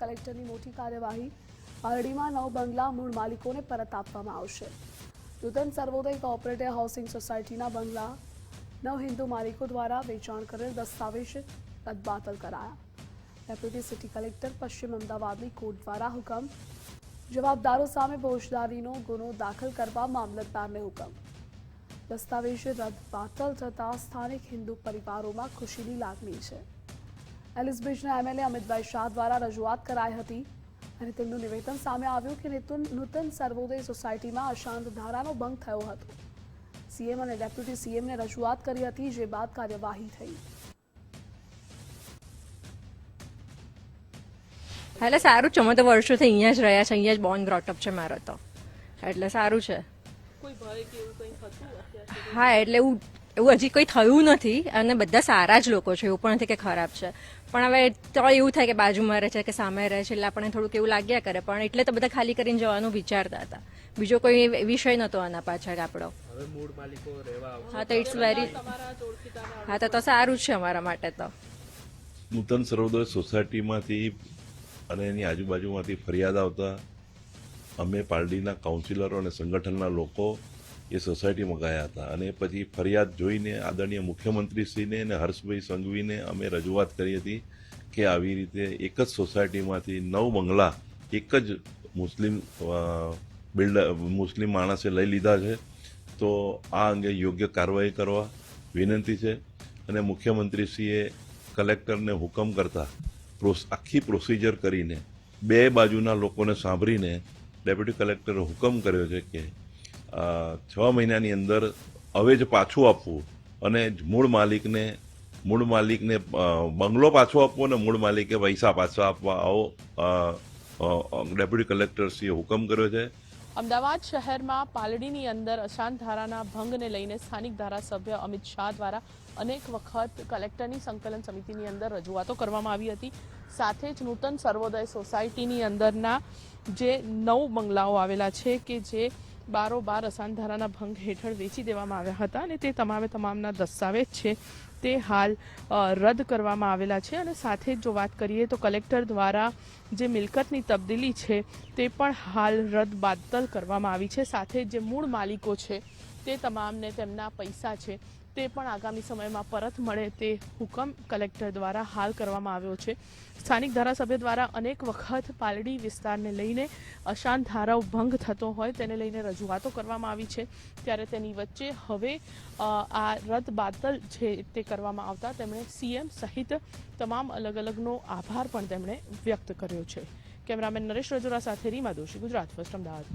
કલેક્ટરની મોટી કાર્યવાહી પારડીમાં નવ બંગલા મૂળ માલિકોને પરત આપવામાં આવશે. નૂતન સર્વોદય કોઓપરેટિવ હાઉસિંગ સોસાયટીના બંગલા નવ હિન્દુ માલિકો દ્વારા વેચાણ કરેલ દસ્તાવેજ રદબાતલ કરાયા. ડેપ્યુટી સિટી કલેક્ટર પશ્ચિમ અમદાવાદની કોર્ટ દ્વારા હુકમ. જવાબદારો સામે ફોજદારીનો ગુનો દાખલ કરવા મામલતદારને હુકમ. દસ્તાવેજ રદ બાતલ થતાં સ્થાનિક હિન્દુ પરિવારોમાં ખુશીની લાગણી છે. એલિસબ્રિજના એમએલએ અમિતભાઈ શાહ દ્વારા રજૂઆત કરાઈ હતી અને તેમનું નિવેદન સામે આવ્યું કે નૂતન નૂતન સર્વોદય સોસાયટીમાં અશાંત ધારાનો ભંગ થયો હતો. સીએમ અને ડેપ્યુટી સીએમને રજૂઆત કરી હતી જે બાદ કાર્યવાહી થઈ. એટલે સારું છે અમે તો વર્ષોથી અહીંયા જ રહ્યા છે અહીંયા જ બોર્ન ગ્રોટઅપ છે મારો તો. એટલે સારું છે. હા એટલે એવું એવું હજી કોઈ થયું નથી અને બધા સારા જ લોકો છે એવું પણ નથી કે ખરાબ છે. પણ હવે તો એવું થાય કે બાજુમાં રહે છે કે સામે રહે છે એટલે આપણને થોડુંક એવું લાગ્યા કરે પણ એટલે તો બધા ખાલી કરીને જવાનું વિચારતા હતા. બીજો કોઈ વિષય નહોતો આના પાછળ આપણો. હવે મૂળ માલિકો રહેવા આવશે. હા તો ઇટ્સ વેરી હા તો તો સારું જ છે અમારા માટે તો. નૂતન સર્વોદય સોસાયટીમાંથી અને એની આજુબાજુમાંથી ફરિયાદ આવતા અમે પાર્ટીના કાઉન્સિલરો અને સંગઠનના લોકો એ સોસાયટીમાં ગયા હતા. અને પછી ફરિયાદ જોઈને આદરણીય મુખ્યમંત્રીશ્રીને અને હર્ષભાઈ સંઘવીને અમે રજૂઆત કરી હતી કે આવી રીતે એક જ સોસાયટીમાંથી નવ બંગલા એક જ મુસ્લિમ બિલ્ડર મુસ્લિમ માણસે લઈ લીધા છે. તો આ અંગે યોગ્ય કાર્યવાહી કરવા વિનંતી છે. અને મુખ્યમંત્રીશ્રીએ કલેક્ટરને હુકમ કરતા પ્રોસ- આખી પ્રોસિજર કરીને બે બાજુના લોકોને સાંભળીને ડેપ્યુટી કલેક્ટરે હુકમ કર્યો છે કે છ મહિનાની અંદર હવે જ પાછું આપવું અને મૂળ માલિકને મૂળ માલિકને બંગલો પાછો આપવો અને મૂળ માલિકે પૈસા પાછા આપવા. આવો ડેપ્યુટી કલેક્ટરશ્રીએ હુકમ કર્યો છે. અમદાવાદ શહેરમાં પાલડીની અંદર અશાંત ધારાના ભંગને લઈને સ્થાનિક ધારાસભ્ય અમિત શાહ દ્વારા અનેક વખત કલેક્ટરની સંકલન સમિતિની અંદર રજૂઆતો કરવામાં આવી હતી. સાથે જ નૂતન સર્વોદય સોસાયટીની અંદરના જે નવ બંગલાઓ આવેલા છે કે જે બારોબાર બાર ધારાના ભંગ હેઠળ વેચી દેવામાં આવ્યા હતા અને તે તમામે તમામના દસ્તાવેજ છે તે હાલ રદ કરવામાં આવેલા છે અને સાથે જ જો વાત કરીએ તો કલેક્ટર દ્વારા જે મિલકતની તબદીલી છે તે પણ હાલ રદ બાદલ કરવામાં આવી છે. સાથે જે મૂળ માલિકો છે તે તમામને તેમના પૈસા છે તે પણ આગામી સમયમાં પરત મળે તે હુકમ કલેક્ટર દ્વારા હાલ કરવામાં આવ્યો છે. સ્થાનિક ધારાસભ્ય દ્વારા અનેક વખત પાલડી વિસ્તારને લઈને અશાંત ધારાઓ ભંગ થતો હોય તેને લઈને રજૂઆતો કરવામાં આવી છે. ત્યારે તેની વચ્ચે હવે આ રદ બાતલ છે તે કરવામાં આવતા તેમણે સીએમ સહિત તમામ અલગ અલગનો આભાર પણ તેમણે વ્યક્ત કર્યો છે. કેમેરામેન નરેશ રજોરા સાથે રીમા દોશી, ગુજરાત ફર્સ્ટ અમદાવાદ.